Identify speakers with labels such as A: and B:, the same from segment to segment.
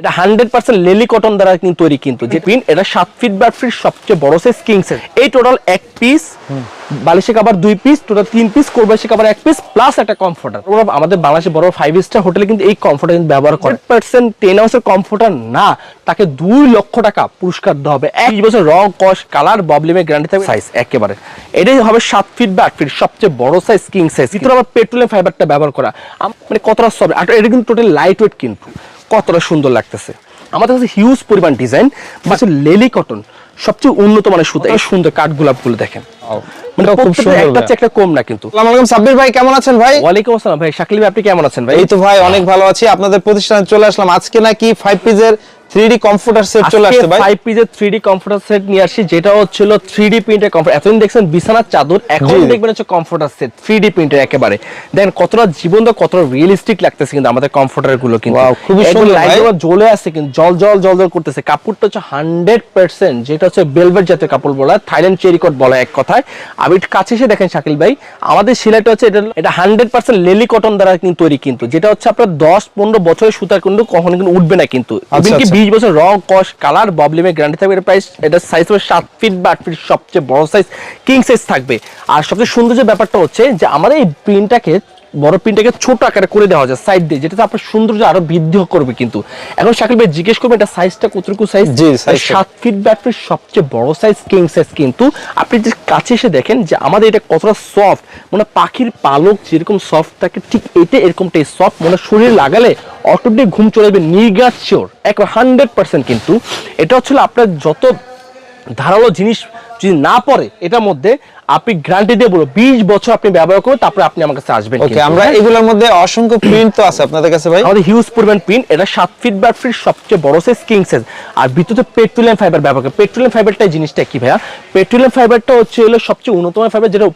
A: এটা hundred percent লেলি cotton দ্বারা কিন্তু তৈরি কিন্তু। যে পিন এটা সাত ফিট বাই ফিট সবচেয়ে বড় সাইজ কিং সাইজ এই টোটাল এক পিস বালিশে কাবার দুই পিস টোটাল তিন পিস কোরবাসে কাবার এক পিস প্লাস একটা কমফোর্টার আমাদের বাংলাদেশে বড় ফাইভ স্টার হোটেলে কিন্তু এই কমফোর্টার কিন্তু ব্যবহার করে। পার্সেন্ট টেন হাউসের কমফোর্টার না তাকে দুই লক্ষ টাকা পুরস্কার দেওয়া হবে। এক বছর রং কস কালার ববলিমের গ্যারান্টি থাকবে। সাইজ একেবারে। এটাই হবে সাত ফিট বা আট ফিট সবচেয়ে বড় সাইজ কিং সাইজ ভিতরে আবার পেট্রোলিয়াম ফাইবারটা ব্যবহার করা। মানে কতটা সব এটা কিন্তু টোটাল লাইট ওয়েট কিন্তু। কতটা সুন্দর লাগতেছে। আমাদের কাছে হিউজ পরিমাণ ডিজাইন বা লেলি কটন সবচেয়ে উন্নত মানের সুতা এই সুন্দর কাঠ গোলাপগুলো দেখেন মানে
B: খুব সুন্দর
A: একটা
B: ভাই।
A: একটা কম না কিন্তু।
B: আসসালামু আলাইকুম সাব্বির ভাই কেমন আছেন ভাই?
A: ওয়ালাইকুম আসসালাম ভাই শাকিল ভাই আপনি কেমন আছেন ভাই?
B: এই তো ভাই অনেক ভালো আছি। আপনাদের প্রতিষ্ঠানে চলে আসলাম। আজকে নাকি ফাইভ পিসের থ্রি ডি কমফোর্টার সেট চলে আসছে ভাই।
A: ফাইভ পিসের থ্রি ডি কমফোর্টার সেট নিয়ে আসছি যেটা হচ্ছিল থ্রি ডি প্রিন্টের কমফোর্ট এতদিন দেখছেন বিছানার চাদর এখন। দেখবেন হচ্ছে কমফোর্টার সেট থ্রি ডি প্রিন্টের একেবারে। দেখেন কতটা জীবন্ত কতটা রিয়েলিস্টিক লাগতেছে কিন্তু আমাদের কমফোর্টারগুলো কিন্তু।
B: খুবই সুন্দর
A: লাইট
B: ভাই।
A: গুলো জ্বলে আছে কিন্তু জল জল জল জল করতেছে। কাপড়টা হচ্ছে হান্ড্রেড পার্সেন্ট যেটা হচ্ছে জাতীয় কাপড় বলা থাইল্যান্ড চেরিকট বলা এক কথায়। আমি কাছে এসে দেখেন শাকিল ভাই আমাদের সিলাইটা হচ্ছে এটা এটা হান্ড্রেড পার্সেন্ট লেলি কটন দ্বারা কিন্তু তৈরি কিন্তু যেটা হচ্ছে আপনার দশ পনেরো বছরের সুতার কিন্তু কখনো কিন্তু উঠবে না কিন্তু। এমনকি
B: আচ্ছা।
A: বিশ বছর রং কস কালার ববলিমে গ্যারান্টি থাকবে এটা প্রাইস এটা সাইজ হবে সাত ফিট বা আট ফিট সবচেয়ে বড় সাইজ কিং সাইজ থাকবে। আর সবচেয়ে সুন্দর যে ব্যাপারটা হচ্ছে যে, আমাদের এই প্রিন্টটাকে বড় প্রিন্টটাকে ছোট আকারে করে দেওয়া যায় সাইড দিয়ে যেটা আপনার সৌন্দর্য আরও বৃদ্ধি করবে কিন্তু। এখন শাকিল ভাই জিজ্ঞেস করবেন এটা সাইজটা কতটুকু সাইজ
B: জি।
A: সাত ফিট বা আট সবচেয়ে বড় সাইজ কিং সাইজ কিন্তু। আপনি যে কাছে এসে দেখেন যে আমাদের এটা কতটা সফট মানে পাখির পালক যেরকম সফট থাকে ঠিক এটা এরকমটাই সফট মানে শরীরে লাগালে অটোমেটিক ঘুম চলে যাবে নির্গাত শিওর একবার হান্ড্রেড পার্সেন্ট কিন্তু। এটা হচ্ছে আপনার যত ধারালো জিনিস যদি না পড়ে এটার মধ্যে আপনি গ্যারান্টি দিয়ে বলব বিশ বছর আপনি ব্যবহার করবেন তারপরে আপনি আমার কাছে আসবেন
B: ওকে আমরা
A: হ্যাঁ?
B: এগুলোর মধ্যে অসংখ্য প্রিন্ট তো আছে আপনাদের কাছে ভাই।
A: আমাদের হিউজ পরিমাণ পিন এটা সাত ফিট বাই ফিট সবচেয়ে বড় সাইজ কিং সাইজ আর ভিতরে পেট্রোলিয়াম ফাইবার ব্যবহার করে পেট্রোলিয়াম ফাইবারটাই জিনিসটা কি ভাইয়া? পেট্রোলিয়াম ফাইবারটা হচ্ছে হলো সবচেয়ে উন্নতম ফাইবার যেটা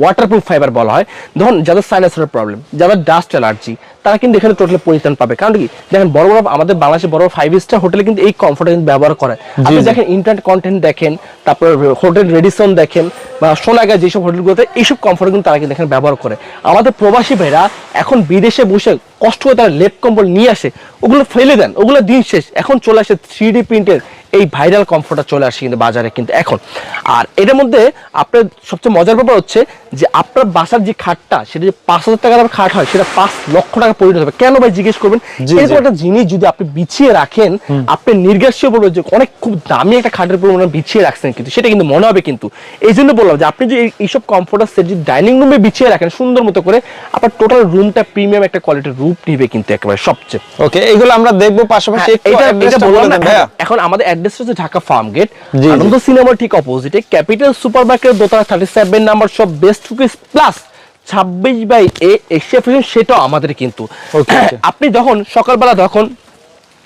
A: ওয়াটারপ্রুফ ফাইবার বলা হয়। ধরুন যাদের সাইনাসের প্রবলেম যাদের ডাস্ট অ্যালার্জি তারা কিন্তু এখানে টোটালি পরিত্রাণ পাবে। কারণ কি? দেখেন বড় বড় আমাদের বাংলাদেশে বড় ফাইভ স্টার হোটেলে কিন্তু এই কমফোর্ট কিন্তু ব্যবহার করে। আপনি দেখেন ইন্টারনেট কন্টেন্ট দেখেন তারপর হোটেল রেডিসন দেখেন বা সোনাগা যেসব হোটেলগুলোতে এইসব কমফোর্ট কিন্তু তারা কিন্তু এখানে ব্যবহার করে। আমাদের প্রবাসী ভাইরা এখন বিদেশে বসে কষ্ট করে তারা লেপ কম্বল নিয়ে আসে, ওগুলো ফেলে দেন, ওগুলো দিন শেষ, এখন চলে আসে থ্রি ডি প্রিন্টের এই ভাইরাল কমফোর্টার চলে আসে কিন্তু বাজারে কিন্তু এখন। আর এটার মধ্যে আপনার সবচেয়ে মজার ব্যাপার হচ্ছে যে আপনার বাসার যে খাটটা সেটা যে পাঁচ হাজার টাকার খাট হয় সেটা পাঁচ লক্ষ টাকা পরিণত হবে। কেন ভাই জিজ্ঞেস করবেন? এরকম একটা জিনিস যদি আপনি বিছিয়ে রাখেন আপনি নির্গাসীয় বলবেন যে অনেক খুব দামি একটা খাটের উপর মনে বিছিয়ে রাখছেন কিন্তু সেটা কিন্তু মনে হবে কিন্তু। এই জন্য বললাম যে আপনি যে এই- এইসব কমফোর্টার সেট যদি ডাইনিং রুমে বিছিয়ে রাখেন সুন্দর মতো করে আপনার টোটাল রুমটা প্রিমিয়াম একটা কোয়ালিটির রূপ নিবে কিন্তু একেবারে সবচেয়ে।
B: ওকে এগুলো আমরা দেখব পাশাপাশি
A: হ্যাঁ, এটা বললাম এখন আমাদের অ্যাড্রেস হচ্ছে ঢাকা ফার্ম গেট। আনন্দ সিনেমার ঠিক অপোজিটে ক্যাপিটাল সুপার মার্কেট দোতলা থার্টি সেভেন নাম্বার সব বেস্ট কুকিজ প্লাস ছাব্বিশ বাই এ এশিয়া ফ্যাশন সেটাও আমাদের কিন্তু. আপনি যখন সকালবেলা যখন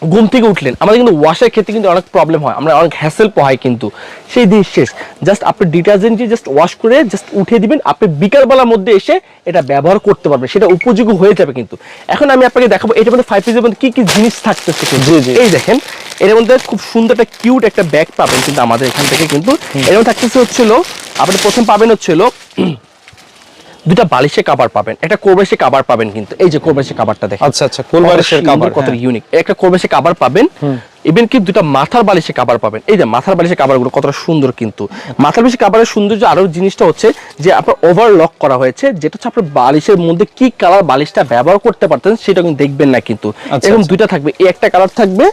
A: ঘুম থেকে উঠলেন। আমাদের কিন্তু ওয়াশের ক্ষেত্রে কিন্তু অনেক প্রবলেম হয়। আমরা অনেক হ্যাসেল পোহাই কিন্তু। সেই দিন শেষ। জাস্ট আপনি ডিটারজেন্ট দিয়ে জাস্ট ওয়াশ করে জাস্ট উঠে দিবেন। আপনি বিকালবেলার মধ্যে এসে এটা ব্যবহার করতে পারবেন। সেটা উপযোগী হয়ে যাবে কিন্তু। এখন আমি আপনাকে দেখাবো এটার মধ্যে ফাইভ পিসের মধ্যে কি কি জিনিস থাকতেছে কিন্তু।
B: জি, জি।
A: এই দেখেন এর মধ্যে খুব সুন্দর একটা কিউট একটা ব্যাগ পাবেন কিন্তু আমাদের এখান থেকে কিন্তু। এর মধ্যে থাকতেছে হচ্ছিল আপনি প্রথম পাবেন হচ্ছিল দুটা বালিশে কাবার পাবেন একটা কোরবাসে কাবার পাবেন কিন্তু এই যে কোরবাসে কাবারটা দেখেন।
B: আচ্ছা আচ্ছা কুলবারিশের কাবার
A: কত। ইউনিক একটা কোরবাসে কাবার পাবেন ইভেন কি দুটা মাথার বালিশে কাবার পাবেন। এই যে মাথার বালিশে কাবারগুলো কতটা সুন্দর কিন্তু। মাথার বালিশে কাবারের সৌন্দর্য আরও জিনিসটা হচ্ছে যে আপনার ওভারলক করা হয়েছে যেটা হচ্ছে আপনার বালিশের মধ্যে কি কালার বালিশটা ব্যবহার করতে পারতেন সেটা কিন্তু দেখবেন না কিন্তু।
B: আচ্ছা,
A: এরকম
B: আচ্ছা।
A: দুইটা থাকবে এই একটা কালার থাকবে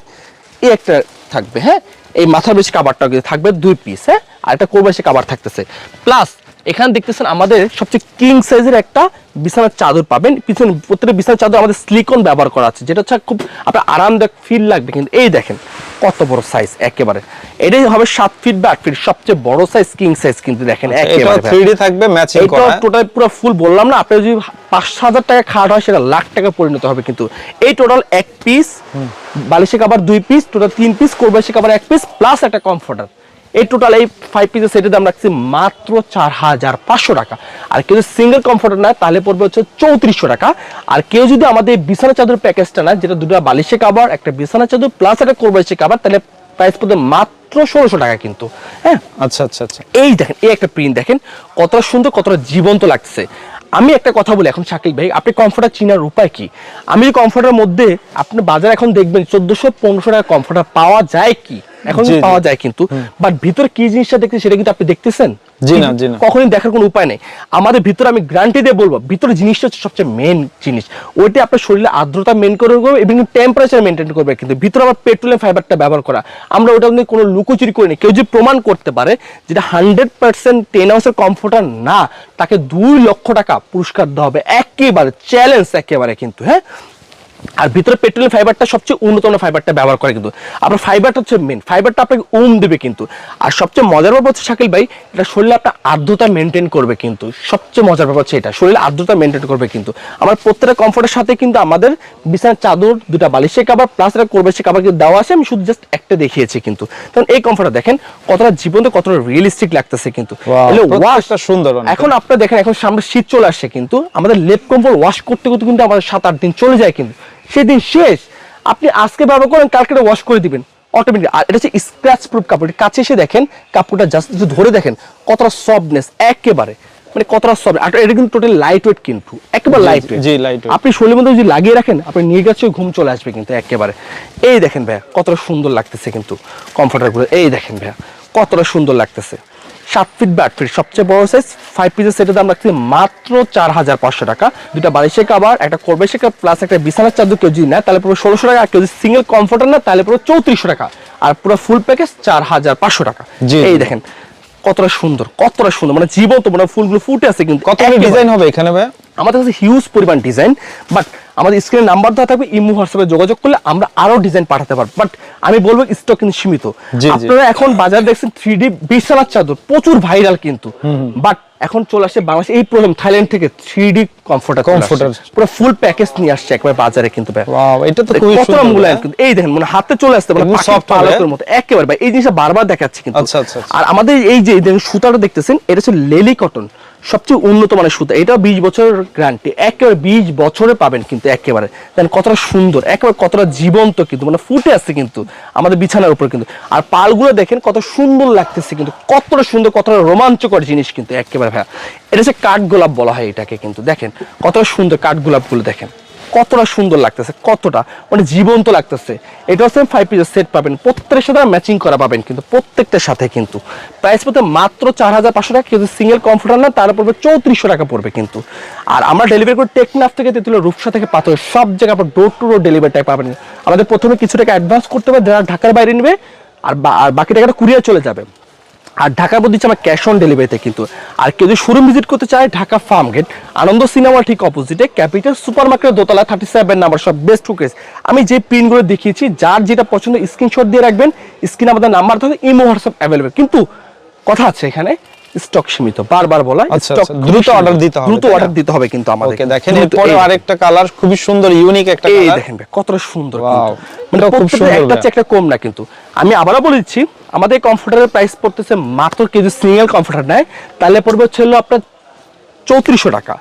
A: এই একটা থাকবে হ্যাঁ? এই মাথার বেশি কাবারটা কিন্তু থাকবে দুই পিস হ্যাঁ? আর একটা কোরবাসে কাবার থাকতেছে। প্লাস এখানে দেখতেছেন আমাদের সবচেয়ে কিং সাইজের একটা বিছানার চাদর পাবেন। পিছনে প্রত্যেকটা বিছানার চাদর আমাদের স্লিকন ব্যবহার করা আছে যেটা হচ্ছে খুব আপনার আরামদায়ক ফিল লাগবে। কিন্তু এই দেখেন কত বড় সাইজ একেবারে। এটাই হবে সাত ফিট বা আট ফিট সবচেয়ে বড় সাইজ কিং সাইজ কিন্তু দেখেন একেবারে
B: থ্রি থাকবে ম্যাচিং
A: এটা? টোটাল পুরো ফুল বললাম না আপনি যদি পাঁচ হাজার টাকা খাট হয় সেটা লাখ টাকা পরিণত হবে কিন্তু। এই টোটাল এক পিস বালিশে কাবার দুই পিস টোটাল তিন পিস কোরবাসে কাবার এক পিস প্লাস একটা কমফোর্টার এই টোটাল এই ফাইভ পিসের সেটের দাম রাখছি মাত্র চার হাজার পাঁচশো টাকা। আর কেউ যদি সিঙ্গেল কমফোর্টার নেয় তাহলে পড়বে হচ্ছে চৌত্রিশশো টাকা। আর কেউ যদি আমাদের বিছানা চাদর প্যাকেজটা নেয় যেটা দুটো বালিশে কাবার একটা বিছানা চাদর প্লাস একটা কোরবাসে কাবার তাহলে প্রাইস পড়বে মাত্র ষোলোশো টাকা কিন্তু। হ্যাঁ?
B: আচ্ছা আচ্ছা আচ্ছা।
A: এই দেখেন এই একটা প্রিন্ট দেখেন কতটা সুন্দর কতটা জীবন্ত লাগছে। আমি একটা কথা বলি এখন শাকিল ভাই আপনি কমফোর্টার চিনার উপায় কি? আমি কমফোর্টার মধ্যে আপনি বাজার এখন দেখবেন চোদ্দশো পনেরোশো টাকা কমফোর্টার পাওয়া যায় কি? এখন। পাওয়া যায় কিন্তু। বাট ভিতরে কি জিনিসটা দেখতে সেটা কিন্তু আপনি দেখতেছেন?
B: জি না, জি না।
A: কখনই দেখার কোনো উপায় নেই। আমাদের ভিতরে আমি গ্যারান্টি দিয়ে বলব ভিতরে জিনিসটা হচ্ছে সবচেয়ে মেন জিনিস। ওইটা আপনার শরীরে আর্দ্রতা মেন করে করবে এবং টেম্পারেচার মেনটেন করবে কিন্তু। ভিতরে আবার পেট্রোলিয়াম ফাইবারটা ব্যবহার করা। আমরা ওটা নিয়ে কোনো লুকোচুরি করিনি কেউ যদি প্রমাণ করতে পারে যেটা হান্ড্রেড পার্সেন্ট টেন হাউসের কমফোর্টার না তাকে দুই লক্ষ টাকা পুরস্কার দেওয়া হবে। একেবারে চ্যালেঞ্জ একেবারে কিন্তু হ্যাঁ? আর ভিতরে পেট্রোলিয়াম ফাইবারটা সবচেয়ে উন্নত ফাইবারটা ব্যবহার করে কিন্তু। আপনার ফাইবারটা হচ্ছে মেন ফাইবারটা আপনাকে উম দেবে কিন্তু। আর সবচেয়ে মজার ব্যাপার হচ্ছে শাকিল ভাই এটা শরীরে আপনার আর্দ্রতা মেনটেন করবে কিন্তু। সবচেয়ে মজার ব্যাপার হচ্ছে এটা শরীরে আর্দ্রতা মেনটেন করবে কিন্তু। আমার প্রত্যেকটা কমফোর্টের সাথে কিন্তু আমাদের বিছানার চাদর দুটা বালিশের কাবার প্লাস এটা করবে সে কাবার কিন্তু দেওয়া আছে। আমি শুধু জাস্ট একটা দেখিয়েছি কিন্তু। কারণ এই কমফোর্টটা দেখেন কতটা জীবন্ত কতটা রিয়েলিস্টিক লাগতেছে কিন্তু।
B: সুন্দর
A: এখন আপনার দেখেন এখন সামনে শীত চলে আসছে কিন্তু। আমাদের লেপ কম্বল ওয়াশ করতে করতে কিন্তু আমাদের সাত আট দিন চলে যায় কিন্তু। সেদিন শেষ। আপনি আজকে ব্যবহার করেন কালকে ওয়াশ করে দিবেন। অটোমেটিক আর এটা হচ্ছে স্ক্র্যাচ প্রুফ কাপড়। কাছে এসে দেখেন কাপড়টা জাস্ট একটু ধরে দেখেন কতটা সফটনেস একেবারে। মানে কতটা সফট আর এটা কিন্তু টোটাল লাইট ওয়েট কিন্তু। একেবারে লাইট
B: জি, জি, weight।
A: আপনি শরীরের মধ্যে যদি লাগিয়ে রাখেন আপনি নিয়ে গেছে ঘুম চলে আসবে কিন্তু একেবারে। এই দেখেন ভাইয়া কতটা সুন্দর লাগতেছে কিন্তু কমফোর্টারগুলো। এই দেখেন ভাইয়া কতটা সুন্দর লাগতেছে। সাত ফিট বা আট ফিট সবচেয়ে বড় সাইজ ফাইভ পিসের সেটের দাম রাখছে মাত্র চার হাজার পাঁচশো টাকা। দুটা বালিশের কাবার একটা করবে শেখা প্লাস একটা বিছানার চাদর কেউ যদি নেয় তাহলে পুরো ষোলোশো টাকা। আর কেউ যদি সিঙ্গেল কমফোর্টার না তাহলে পুরো চৌত্রিশশো টাকা। আর পুরো ফুল প্যাকেজ চার হাজার পাঁচশো টাকা। এই দেখেন কতটা সুন্দর কতটা সুন্দর। মানে জীবন্ত মানে ফুলগুলো ফুটে আছে কিন্তু
B: কত ডিজাইন হবে এখানে ভাই?
A: আমাদের কাছে হিউজ পরিমাণ ডিজাইন বাট আমাদের স্ক্রিনে নাম্বার দেওয়া থাকবে ইমো হোয়াটসঅ্যাপে যোগাযোগ করলে আমরা আরও ডিজাইন পাঠাতে পারব। বাট আমি বলব স্টক কিন্তু সীমিত। আপনারা এখন বাজার দেখছেন থ্রি ডি বিছানার চাদর প্রচুর ভাইরাল কিন্তু। বাট এখন চলে আসছে বাংলাদেশ এই প্রথম থাইল্যান্ড থেকে থ্রি ডি কমফোর্টার
B: Comforter।
A: পুরো ফুল প্যাকেজ নিয়ে আসছে একবার বাজারে কিন্তু।
B: এটা তো খুবই
A: মূল্যায়ন কিন্তু। এই দেখেন মানে হাতে চলে আসতে মানে পালকের মতো। একেবারে ভাই এই জিনিসটা বারবার দেখাচ্ছে কিন্তু।
B: আচ্ছা, আচ্ছা, আচ্ছা।
A: আর আমাদের এই যে দেখেন সুতাটা দেখতেছেন এটা হচ্ছে লেলি কটন সবচেয়ে উন্নত মানের সুতা। এটাও বিশ বছরের গ্যারান্টি একেবারে বিশ বছরে পাবেন কিন্তু একেবারে। দেন কতটা সুন্দর, একেবারে কতটা জীবন্ত কিন্তু মানে ফুটে আসছে কিন্তু আমাদের বিছানার উপর কিন্তু। আর পালগুলো দেখেন কত সুন্দর লাগতেছে কিন্তু, কতটা সুন্দর, কতটা রোমাঞ্চকর জিনিস কিন্তু একেবারে ভাইয়া। এটা হচ্ছে কাঠ গোলাপ বলা হয় এটাকে কিন্তু, দেখেন কতটা সুন্দর কাঠ গোলাপগুলো দেখেন। কতটা সুন্দর লাগতেছে, কতটা? মানে জীবন্ত লাগতেছে। এটা হচ্ছে ফাইভ পিসের সেট পাবেন প্রত্যেকের সাথে ম্যাচিং করা পাবেন কিন্তু, প্রত্যেকটার সাথে কিন্তু। প্রাইস পড়তে মাত্র চার হাজার পাঁচশো টাকা, কিন্তু সিঙ্গেল কমফোর্টার না, তার পড়বে চৌত্রিশশো টাকা পড়বে কিন্তু। আর আমরা ডেলিভারি করে টেকনাফ থেকে তেতুলের রূপসা থেকে পাথর সব জায়গায় আপনার ডোর টু ডোর ডেলিভারিটাই পাবেন। আমাদের প্রথমে কিছু টাকা অ্যাডভান্স করতে হবে, যারা ঢাকার বাইরে নেবে, আর বাকি টাকাটা কুরিয়ার চলে যাবে। আর ঢাকার দিচ্ছে আমার ক্যাশ অন ডেলিভারিতে কিন্তু। আর কেউ যদি শোরুম ভিজিট করতে চায় ঢাকা ফার্ম গেট আনন্দ সিনেমার ঠিক অপোজিটে ক্যাপিটাল সুপার মার্কেট দোতলা থার্টি সেভেন নাম্বার সব বেস্ট টুকেস আমি যে পিনগুলো দেখিয়েছি যার যেটা পছন্দ স্ক্রিনশট দিয়ে রাখবেন স্ক্রিনে আমাদের নাম্বার থাকে ইমো হোয়াটসঅ্যাপ অ্যাভেলেবেল কিন্তু কথা আছে এখানে স্টক সীমিত বারবার বলা
B: আচ্ছা,
A: stock
B: আচ্ছা, দ্রুত order দিতে হবে,
A: দ্রুত অর্ডার দিতে হবে কিন্তু আমাদের
B: ওকে দেখেন এরপরে আরেকটা কালার খুবই সুন্দর ইউনিক একটা
A: এই দেখেন কতটা সুন্দর কিন্তু। মানে
B: খুব সুন্দর
A: একটা একটা কম না কিন্তু। আমি আবারও বলে দিচ্ছি আমাদের কমফোর্টারের প্রাইস পড়তেছে মাত্র কেজি সিঙ্গেল কমফোর্টার নেয় তাহলে পড়বে হচ্ছে আপনার চৌত্রিশশো টাকা।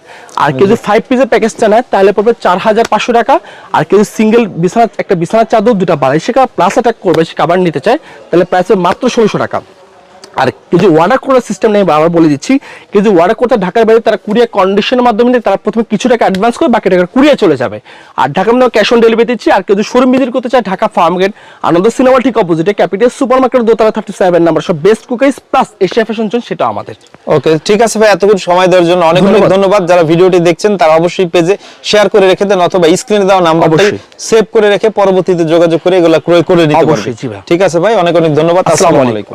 A: আর কেউ যদি ফাইভ পিসের প্যাকেজটা নেয় তাহলে পড়বে চার হাজার পাঁচশো টাকা। আর কেউ সিঙ্গেল বিছানা একটা বিছানার চাদর দুটা বাড়ায় সেটা প্লাস একটা করবে সে কাবার নিতে চায় তাহলে প্রাইস মাত্র ষোলোশো টাকা। আর যদি অর্ডার করার সিস্টেম নেই আবার বলে দিচ্ছি যদি অর্ডার করতে ঢাকার বাইরে তারা কুরিয়ার কন্ডিশনের মাধ্যমে তারা প্রথমে কিছু টাকা অ্যাডভান্স করে বাকি টাকা কুরিয়ার চলে যাবে। আর ঢাকার মধ্যে ক্যাশ অন ডেলিভারি দিচ্ছি আর কেউ শোরুম ভিজিট করতে চায় Dhaka farm gate Ananda cinema ঠিক অপোজিটে ক্যাপিটাল সুপার মার্কেট দোতলা থার্টি সেভেন নাম্বার সব best cookies plus Asia fashion zone সেটা আমাদের।
B: ওকে ঠিক আছে ভাই এতক্ষণ সময় দেওয়ার জন্য অনেক অনেক
A: ধন্যবাদ।
B: যারা ভিডিওটি দেখছেন তারা অবশ্যই পেজে শেয়ার করে রেখে দেন অথবা স্ক্রিনে দেওয়া নাম্বারটি। সেভ করে রেখে পরবর্তীতে যোগাযোগ করে এগুলো ক্রয় করে নিতে পারবেন। ঠিক আছে ভাই অনেক অনেক ধন্যবাদ।
A: আসসালামু আলাইকুম।